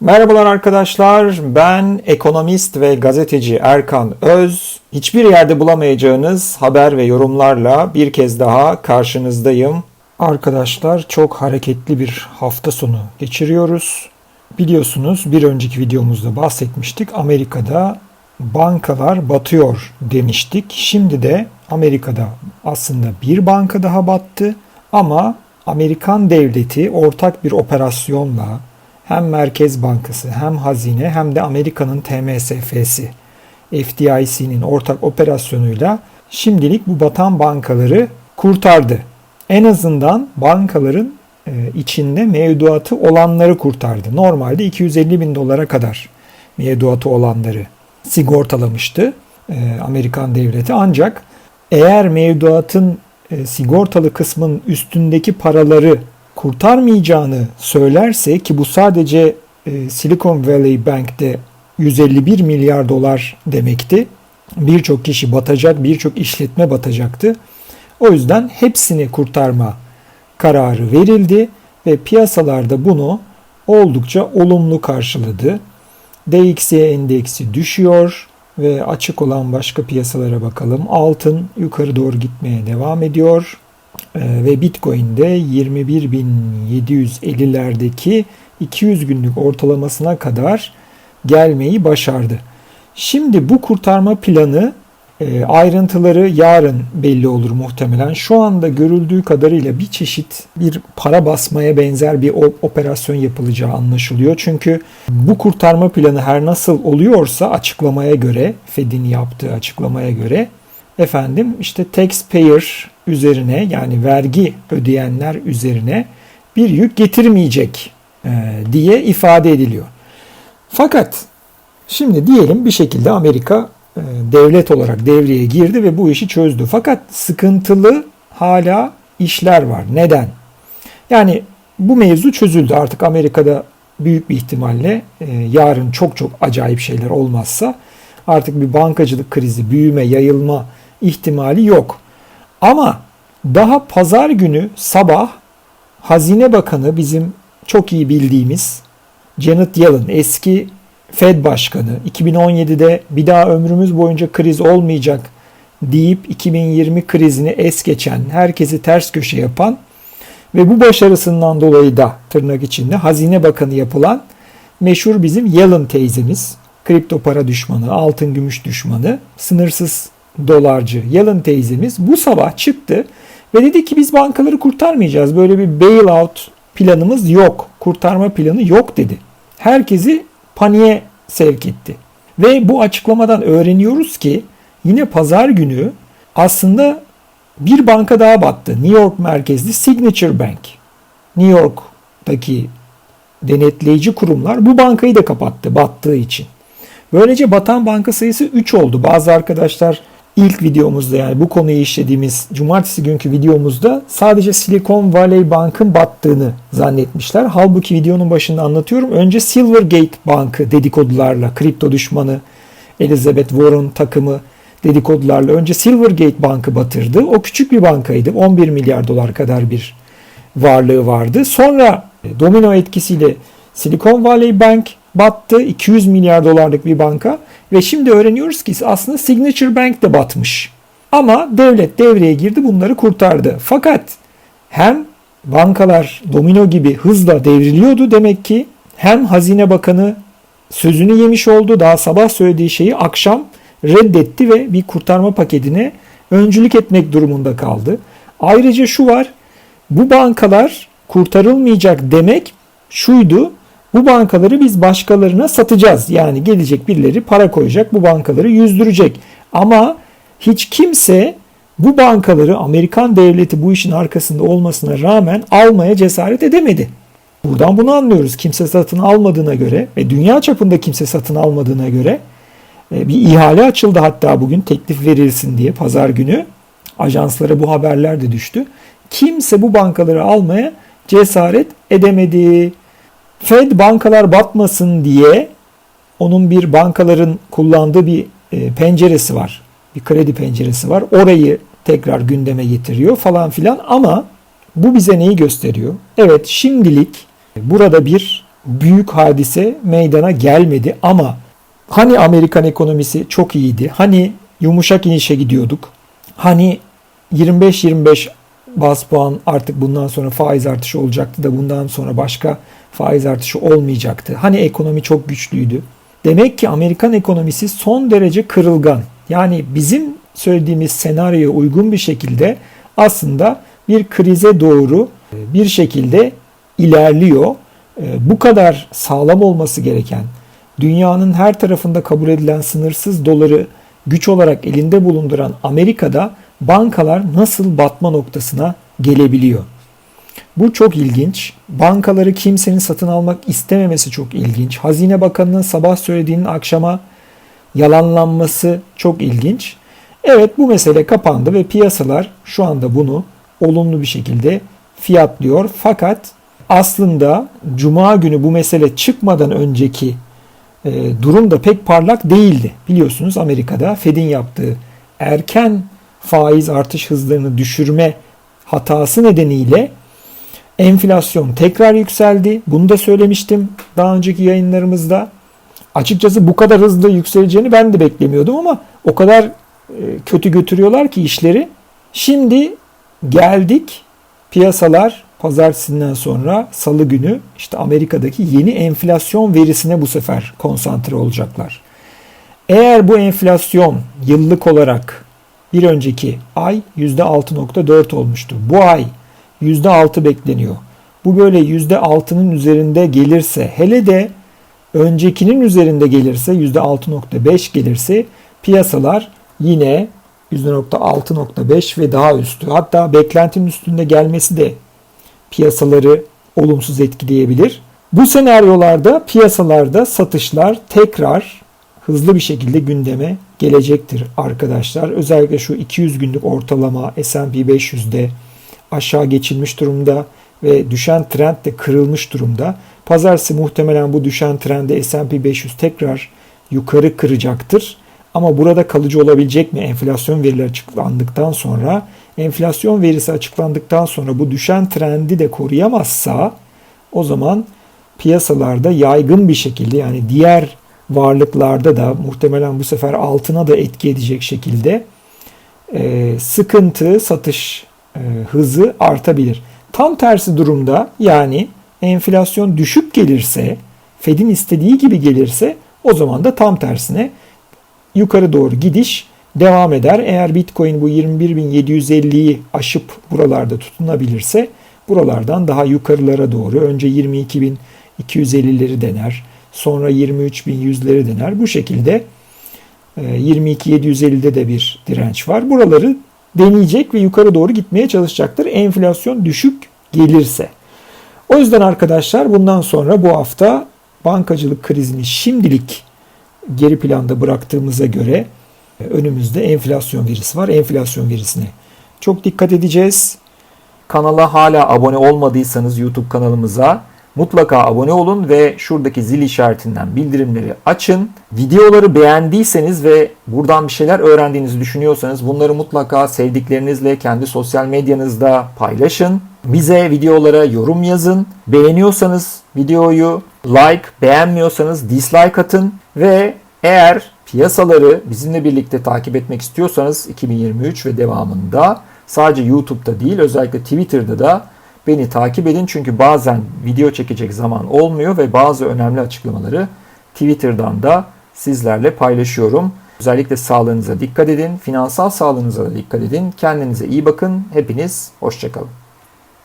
Merhabalar arkadaşlar. Ben ekonomist ve gazeteci Erkan Öz. Hiçbir yerde bulamayacağınız haber ve yorumlarla bir kez daha karşınızdayım. Arkadaşlar çok hareketli bir hafta sonu geçiriyoruz. Biliyorsunuz bir önceki videomuzda bahsetmiştik. Amerika'da bankalar batıyor demiştik. Şimdi de Amerika'da aslında bir banka daha battı ama Amerikan devleti ortak bir operasyonla hem Merkez Bankası hem Hazine hem de Amerika'nın TMSF'si FDIC'nin ortak operasyonuyla şimdilik bu batan bankaları kurtardı. En azından bankaların e, içinde mevduatı olanları kurtardı. Normalde 250 bin dolara kadar mevduatı olanları sigortalamıştı e, Amerikan devleti. Ancak eğer mevduatın e, sigortalı kısmın üstündeki paraları kurtarmayacağını söylerse ki bu sadece e, Silicon Valley Bank'te 151 milyar dolar demekti. Birçok kişi batacak, birçok işletme batacaktı. O yüzden hepsini kurtarma kararı verildi ve piyasalarda bunu oldukça olumlu karşıladı. DXY endeksi düşüyor ve açık olan başka piyasalara bakalım. Altın yukarı doğru gitmeye devam ediyor. Ee, ve Bitcoin'de 21.750'lerdeki 200 günlük ortalamasına kadar gelmeyi başardı. Şimdi bu kurtarma planı e, ayrıntıları yarın belli olur muhtemelen. Şu anda görüldüğü kadarıyla bir çeşit bir para basmaya benzer bir operasyon yapılacağı anlaşılıyor. Çünkü bu kurtarma planı her nasıl oluyorsa açıklamaya göre, Fed'in yaptığı açıklamaya göre efendim işte taxpayer üzerine yani vergi ödeyenler üzerine bir yük getirmeyecek e, diye ifade ediliyor. Fakat şimdi diyelim bir şekilde Amerika e, devlet olarak devreye girdi ve bu işi çözdü. Fakat sıkıntılı hala işler var. Neden? Yani bu mevzu çözüldü. Artık Amerika'da büyük bir ihtimalle e, yarın çok çok acayip şeyler olmazsa artık bir bankacılık krizi, büyüme, yayılma ihtimali yok. Ama daha pazar günü sabah Hazine Bakanı bizim çok iyi bildiğimiz Janet Yellen eski Fed Başkanı 2017'de bir daha ömrümüz boyunca kriz olmayacak deyip 2020 krizini es geçen, herkesi ters köşe yapan ve bu başarısından dolayı da tırnak içinde Hazine Bakanı yapılan meşhur bizim Yellen teyzemiz, kripto para düşmanı, altın gümüş düşmanı, sınırsız dolarcı Yellen teyzemiz bu sabah çıktı ve dedi ki biz bankaları kurtarmayacağız. Böyle bir bailout planımız yok. Kurtarma planı yok dedi. Herkesi paniğe sevk etti. Ve bu açıklamadan öğreniyoruz ki yine pazar günü aslında bir banka daha battı. New York merkezli Signature Bank. New York'taki denetleyici kurumlar bu bankayı da kapattı battığı için. Böylece batan banka sayısı 3 oldu. Bazı arkadaşlar ilk videomuzda yani bu konuyu işlediğimiz cumartesi günkü videomuzda sadece Silicon Valley Bank'ın battığını zannetmişler. Halbuki videonun başında anlatıyorum. Önce Silvergate Bank'ı dedikodularla, kripto düşmanı Elizabeth Warren takımı dedikodularla önce Silvergate Bank'ı batırdı. O küçük bir bankaydı. 11 milyar dolar kadar bir varlığı vardı. Sonra domino etkisiyle Silicon Valley Bank battı. 200 milyar dolarlık bir banka. Ve şimdi öğreniyoruz ki aslında Signature Bank de batmış. Ama devlet devreye girdi bunları kurtardı. Fakat hem bankalar domino gibi hızla devriliyordu demek ki hem Hazine Bakanı sözünü yemiş oldu. Daha sabah söylediği şeyi akşam reddetti ve bir kurtarma paketine öncülük etmek durumunda kaldı. Ayrıca şu var. Bu bankalar kurtarılmayacak demek şuydu. Bu bankaları biz başkalarına satacağız. Yani gelecek birileri para koyacak bu bankaları yüzdürecek. Ama hiç kimse bu bankaları Amerikan devleti bu işin arkasında olmasına rağmen almaya cesaret edemedi. Buradan bunu anlıyoruz. Kimse satın almadığına göre ve dünya çapında kimse satın almadığına göre e, bir ihale açıldı hatta bugün teklif verilsin diye pazar günü. Ajanslara bu haberler de düştü. Kimse bu bankaları almaya cesaret edemedi. Fed bankalar batmasın diye onun bir bankaların kullandığı bir e, penceresi var. Bir kredi penceresi var. Orayı tekrar gündeme getiriyor falan filan ama bu bize neyi gösteriyor? Evet şimdilik burada bir büyük hadise meydana gelmedi ama hani Amerikan ekonomisi çok iyiydi. Hani yumuşak inişe gidiyorduk. Hani 25-25 bas puan artık bundan sonra faiz artışı olacaktı da bundan sonra başka faiz artışı olmayacaktı. Hani ekonomi çok güçlüydü. Demek ki Amerikan ekonomisi son derece kırılgan. Yani bizim söylediğimiz senaryoya uygun bir şekilde aslında bir krize doğru bir şekilde ilerliyor. Bu kadar sağlam olması gereken, dünyanın her tarafında kabul edilen sınırsız doları güç olarak elinde bulunduran Amerika'da bankalar nasıl batma noktasına gelebiliyor? Bu çok ilginç. Bankaları kimsenin satın almak istememesi çok ilginç. Hazine Bakanı'nın sabah söylediğinin akşama yalanlanması çok ilginç. Evet bu mesele kapandı ve piyasalar şu anda bunu olumlu bir şekilde fiyatlıyor. Fakat aslında cuma günü bu mesele çıkmadan önceki e, durum da pek parlak değildi. Biliyorsunuz Amerika'da Fed'in yaptığı erken faiz artış hızlarını düşürme hatası nedeniyle enflasyon tekrar yükseldi. Bunu da söylemiştim daha önceki yayınlarımızda. Açıkçası bu kadar hızlı yükseleceğini ben de beklemiyordum ama o kadar e, kötü götürüyorlar ki işleri. Şimdi geldik piyasalar pazartesinden sonra salı günü işte Amerika'daki yeni enflasyon verisine bu sefer konsantre olacaklar. Eğer bu enflasyon yıllık olarak bir önceki ay %6.4 olmuştu. Bu ay %6 bekleniyor. Bu böyle %6'nın üzerinde gelirse hele de öncekinin üzerinde gelirse %6.5 gelirse piyasalar yine %6.5 ve daha üstü hatta beklentinin üstünde gelmesi de piyasaları olumsuz etkileyebilir. Bu senaryolarda piyasalarda satışlar tekrar hızlı bir şekilde gündeme gelecektir arkadaşlar. Özellikle şu 200 günlük ortalama S&P 500'de aşağı geçilmiş durumda ve düşen trend de kırılmış durumda. Pazartesi muhtemelen bu düşen trendi S&P 500 tekrar yukarı kıracaktır. Ama burada kalıcı olabilecek mi enflasyon verileri açıklandıktan sonra? Enflasyon verisi açıklandıktan sonra bu düşen trendi de koruyamazsa o zaman piyasalarda yaygın bir şekilde yani diğer varlıklarda da muhtemelen bu sefer altına da etki edecek şekilde e, sıkıntı, satış e, hızı artabilir. Tam tersi durumda yani enflasyon düşük gelirse, Fed'in istediği gibi gelirse o zaman da tam tersine yukarı doğru gidiş devam eder. Eğer Bitcoin bu 21.750'yi aşıp buralarda tutunabilirse buralardan daha yukarılara doğru önce 22.250'leri dener. Sonra 23.100'leri dener. Bu şekilde 22.750'de e, de bir direnç var. Buraları deneyecek ve yukarı doğru gitmeye çalışacaktır. Enflasyon düşük gelirse. O yüzden arkadaşlar bundan sonra bu hafta bankacılık krizini şimdilik geri planda bıraktığımıza göre e, önümüzde enflasyon verisi var. Enflasyon verisine çok dikkat edeceğiz. Kanala hala abone olmadıysanız YouTube kanalımıza mutlaka abone olun ve şuradaki zil işaretinden bildirimleri açın. Videoları beğendiyseniz ve buradan bir şeyler öğrendiğinizi düşünüyorsanız bunları mutlaka sevdiklerinizle kendi sosyal medyanızda paylaşın. Bize videolara yorum yazın. Beğeniyorsanız videoyu like, beğenmiyorsanız dislike atın ve eğer piyasaları bizimle birlikte takip etmek istiyorsanız 2023 ve devamında sadece YouTube'da değil özellikle Twitter'da da beni takip edin. Çünkü bazen video çekecek zaman olmuyor ve bazı önemli açıklamaları Twitter'dan da sizlerle paylaşıyorum. Özellikle sağlığınıza dikkat edin, finansal sağlığınıza da dikkat edin. Kendinize iyi bakın. Hepiniz hoşçakalın.